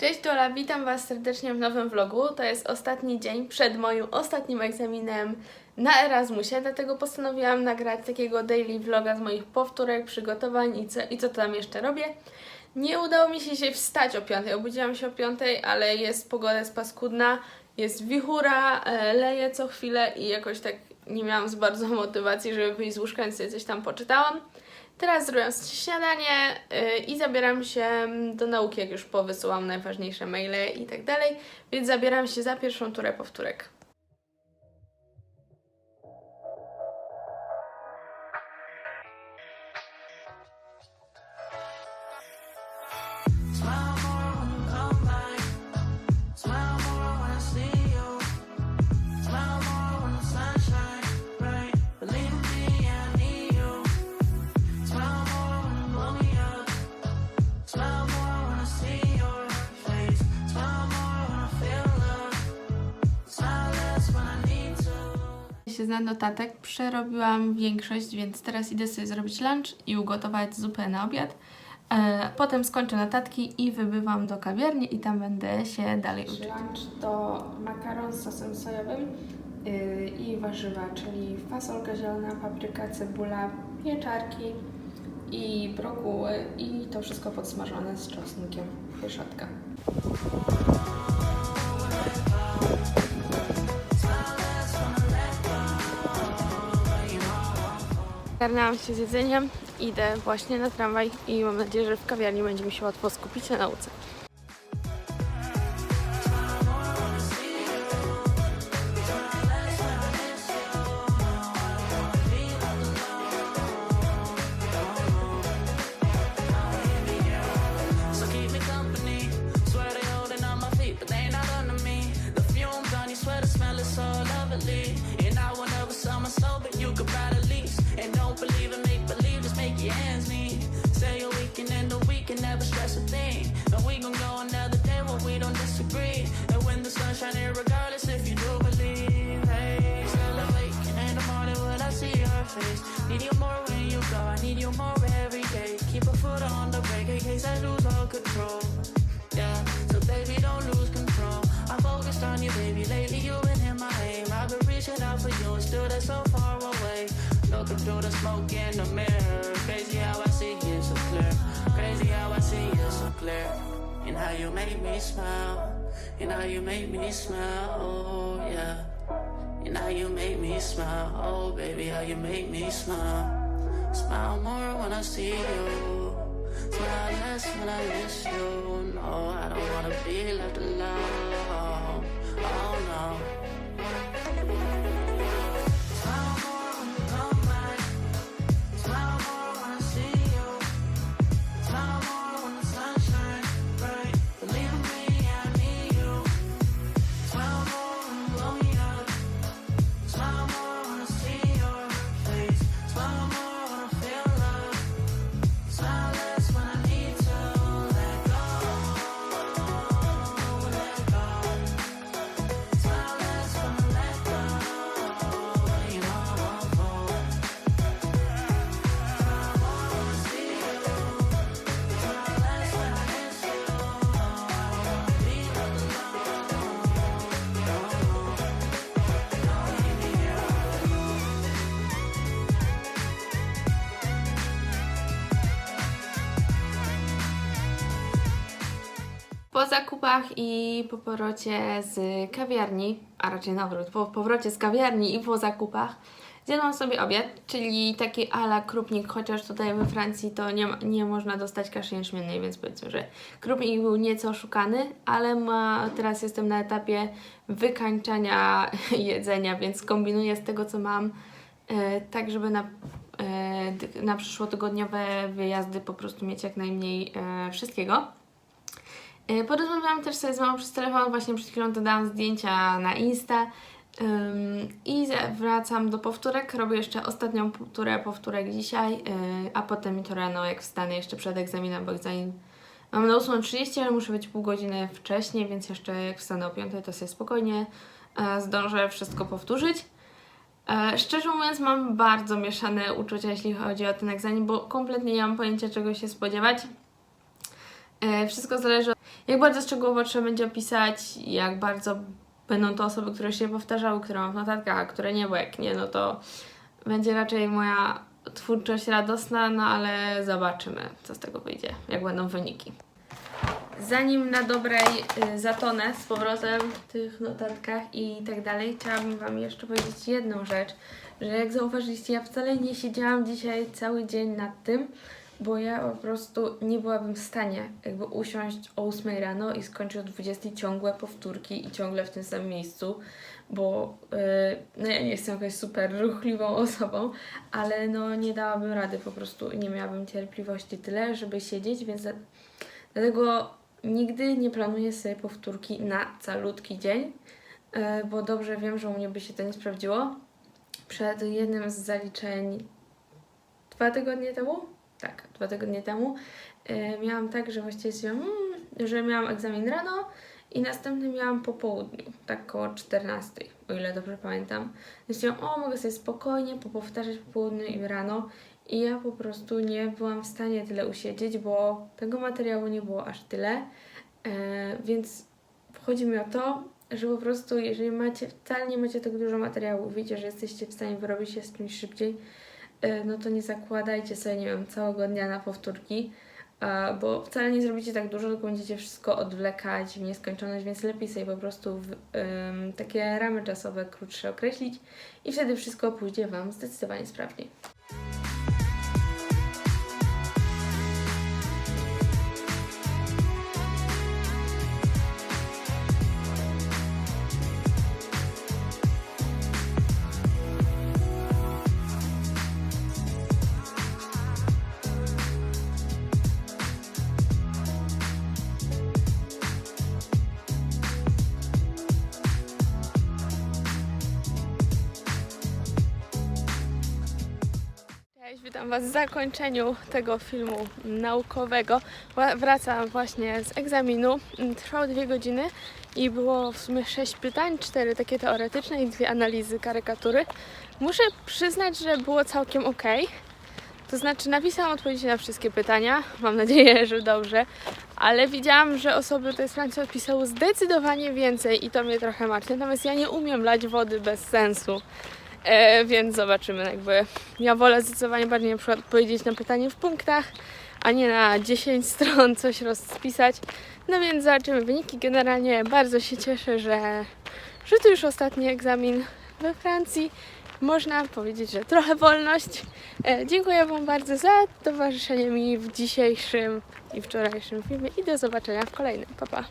Cześć Tola, witam Was serdecznie w nowym vlogu. To jest ostatni dzień przed moim ostatnim egzaminem na Erasmusie, dlatego postanowiłam nagrać takiego daily vloga z moich powtórek, przygotowań i co, i co tam jeszcze robię. Nie udało mi się się wstać o 5, obudziłam się o 5, ale jest pogoda jest paskudna, jest wichura, e, leje co chwilę i jakoś tak nie miałam za bardzo motywacji, żeby wyjść z łóżka, więc coś tam poczytałam. Teraz zrobiłam śniadanie yy, i zabieram się mm, do nauki, jak już powysyłam najważniejsze maile i tak dalej, więc zabieram się za pierwszą turę powtórek. Się z notatek, przerobiłam większość, więc teraz idę sobie zrobić lunch i ugotować zupę na obiad. E, Potem skończę notatki i wybywam do kawiarni i tam będę się dalej uczyć. Lunch to makaron z sosem sojowym yy, i warzywa, czyli fasolka zielona, papryka, cebula, pieczarki i brokuły i to wszystko podsmażone z czosnkiem, pieszotka. Zgarnęłam się z jedzeniem, idę właśnie na tramwaj i mam nadzieję, że w kawiarni będzie mi się łatwo skupić na nauce. Keep face. Need you more when you go, I need you more every day. Keep a foot on the brake in case I lose all control. Yeah, so baby, don't lose control. I'm focused on you, baby. Lately, you've been in my aim. I've been reaching out for you, still they're so far away. Looking through the smoke in the mirror. Crazy how I see you so clear. Crazy how I see you so clear. And how you make me smile. And how you make me smile. Oh, yeah. And how you make smile. Oh, baby, how you make me smile. Smile more when I see you. Smile less when I miss you. No, I don't wanna be left alone. Po zakupach i po powrocie z kawiarni, a raczej na odwrót, po powrocie z kawiarni i po zakupach, zjadłam sobie obiad, czyli taki ala krupnik, chociaż tutaj we Francji to nie, nie można dostać kaszy jęczmiennej, więc powiedzmy, że krupnik był nieco oszukany, ale ma, teraz jestem na etapie wykańczania jedzenia, więc kombinuję z tego, co mam, e, tak żeby na, e, na przyszłotygodniowe wyjazdy po prostu mieć jak najmniej e, wszystkiego. E, Porozmawiałam też sobie z mamą przez telefon, właśnie przed chwilą dodałam zdjęcia na Insta i wracam do powtórek. Robię jeszcze ostatnią turę powtórek dzisiaj, yy, a potem jutro rano jak wstanę jeszcze przed egzaminem, bo egzamin mam na 8.30, ale muszę być pół godziny wcześniej, więc jeszcze jak wstanę o 5 to sobie spokojnie e, zdążę wszystko powtórzyć. E, Szczerze mówiąc, mam bardzo mieszane uczucia, jeśli chodzi o ten egzamin, bo kompletnie nie mam pojęcia, czego się spodziewać. E, Wszystko zależy od jak bardzo szczegółowo trzeba będzie opisać, jak bardzo będą to osoby, które się powtarzały, które mam w notatkach, a które nie, bo jak nie, no to będzie raczej moja twórczość radosna, no ale zobaczymy, co z tego wyjdzie, jak będą wyniki. Zanim na dobrej y, zatonę z powrotem w tych notatkach i tak dalej, chciałabym Wam jeszcze powiedzieć jedną rzecz, że jak zauważyliście, ja wcale nie siedziałam dzisiaj cały dzień nad tym, bo ja po prostu nie byłabym w stanie jakby usiąść o 8 rano i skończyć o 20 ciągłe powtórki i ciągle w tym samym miejscu, bo yy, no ja nie jestem jakaś super ruchliwą osobą, ale no nie dałabym rady po prostu nie miałabym cierpliwości tyle, żeby siedzieć, więc za, dlatego nigdy nie planuję sobie powtórki na calutki dzień, yy, bo dobrze wiem, że u mnie by się to nie sprawdziło. Przed jednym z zaliczeń dwa tygodnie temu, tak, dwa tygodnie temu, yy, miałam tak, że właściwie stwierdziłam, mm, że miałam egzamin rano i następny miałam po południu, tak koło 14, o ile dobrze pamiętam. Stwierdziłam, o, mogę sobie spokojnie popowtarzać po południu i rano. I ja po prostu nie byłam w stanie tyle usiedzieć, bo tego materiału nie było aż tyle. Yy, więc chodzi mi o to, że po prostu jeżeli macie, wcale nie macie tak dużo materiału, wiecie, że jesteście w stanie wyrobić się z kimś szybciej, e, no to nie zakładajcie sobie, nie wiem, całego dnia na powtórki, e, bo wcale nie zrobicie tak dużo, tylko będziecie wszystko odwlekać w nieskończoność, więc lepiej sobie po prostu w, em, takie ramy czasowe krótsze określić i wtedy wszystko pójdzie Wam zdecydowanie sprawniej. Witam Was w zakończeniu tego filmu naukowego. Wracam właśnie z egzaminu. Mm, Trwał dwie godziny i było w sumie sześć pytań, cztery takie teoretyczne i dwie analizy karykatury. Muszę przyznać, że było całkiem ok. To znaczy napisałam odpowiedzi na wszystkie pytania, mam nadzieję, że dobrze, ale widziałam, że osoby tej z Francji odpisały zdecydowanie więcej i to mnie trochę martwi. Natomiast ja nie umiem lać wody bez sensu. E, więc zobaczymy, jakby ja wolę zdecydowanie bardziej na przykład odpowiedzieć na pytanie w punktach, a nie na 10 stron coś rozpisać. No więc zobaczymy wyniki. Generalnie bardzo się cieszę, że, że to już ostatni egzamin we Francji. Można powiedzieć, że trochę wolność. E, dziękuję Wam bardzo za towarzyszenie mi w dzisiejszym i wczorajszym filmie i do zobaczenia w kolejnym. Pa, pa.